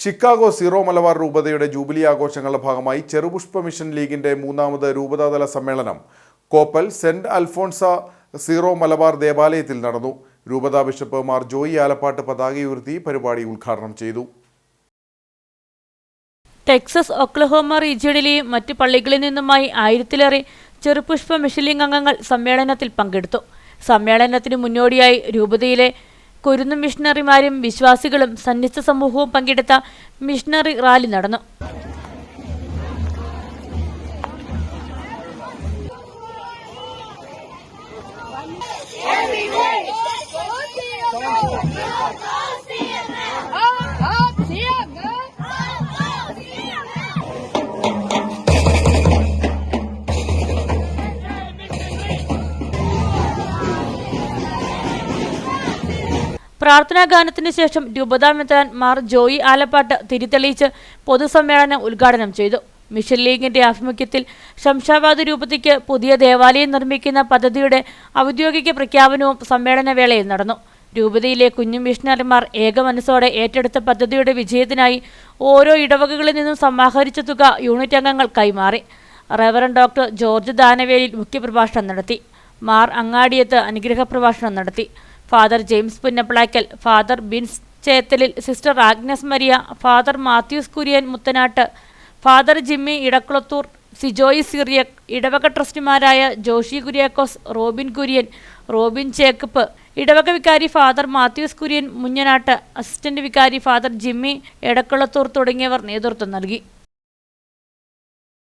Chicago zero Malabar രൂപതയുടെ jubilee ആഘോഷങ്ങളുടെ ഭാഗമായി ചെറുപുഷ്പ മിഷൻ ലീഗിന്റെ മൂന്നാമത് രൂപതാതല സമ്മേളനം Coppell Saint Alphonsa Syro Malabar ദേവാലയത്തിൽ നടന്നു. രൂപതാ ബിഷപ്പ് മാർ ജോയി ആലപ്പാട്ട് പതാക ഉയർത്തി പരിപാടി ഉദ്ഘാടനം ചെയ്തു. ടെക്സസ് ഒക്ലഹോമ റീജിയണിലെയും മറ്റ് പള്ളികളിൽ നിന്നുമായി ആയിരത്തിലേറെ ചെറുപുഷ്പ മിഷലിംഗ് അംഗങ്ങൾ സമ്മേളനത്തിൽ പങ്കെടുത്തു. സമ്മേളനത്തിന് മുന്നോടിയായി രൂപതയിലെ കുരുന്നു മിഷണറിമാരും വിശ്വാസികളും സന്നിധ സമൂഹവും പങ്കെടുത്ത മിഷണറി റാലി നടന്നു. പ്രാർത്ഥനാ ഗാനത്തിന് ശേഷം രൂപതാമെത്താൻ മാർ ജോയി ആലപ്പാട്ട് തിരിതെളിയിച്ച് പൊതുസമ്മേളനം ഉദ്ഘാടനം ചെയ്തു. മിഷൻ ലീഗിന്റെ ആഭിമുഖ്യത്തിൽ ശംഷാബാദ് രൂപതയ്ക്ക് പുതിയ ദേവാലയം നിർമ്മിക്കുന്ന പദ്ധതിയുടെ ഔദ്യോഗിക പ്രഖ്യാപനവും സമ്മേളന വേളയിൽ നടന്നു. രൂപതയിലെ കുഞ്ഞു മിഷണറിമാർ ഏകമനസ്സോടെ ഏറ്റെടുത്ത പദ്ധതിയുടെ വിജയത്തിനായി ഓരോ ഇടവകകളിൽ നിന്നും സമാഹരിച്ച തുക യൂണിറ്റ് അംഗങ്ങൾ കൈമാറി. റവറൻ ഡോക്ടർ ജോർജ് ദാനവേലിൽ മുഖ്യപ്രഭാഷണം നടത്തി. മാർ അങ്ങാടിയത്ത് അനുഗ്രഹ പ്രഭാഷണം നടത്തി. Father James Punnappillakkal Father Bins Chethalil Sister Agnes Maria Father Mathews Kurian Muthanattu Father Jimmy Edakkulathur Sijoy Cyriac ഇടവക ട്രസ്റ്റിമാരായ ജോഷി കുര്യാക്കോസ് റോബിൻ കുര്യൻ റോബിൻ ചേക്കപ്പ് ഇടവക വികാരി ഫാദർ മാത്യൂസ് കുര്യൻ മുഞ്ഞനാട്ട് അസിസ്റ്റന്റ് വികാരി ഫാദർ ജിമ്മി എടക്കുളത്തൂർ തുടങ്ങിയവർ നേതൃത്വം നൽകി.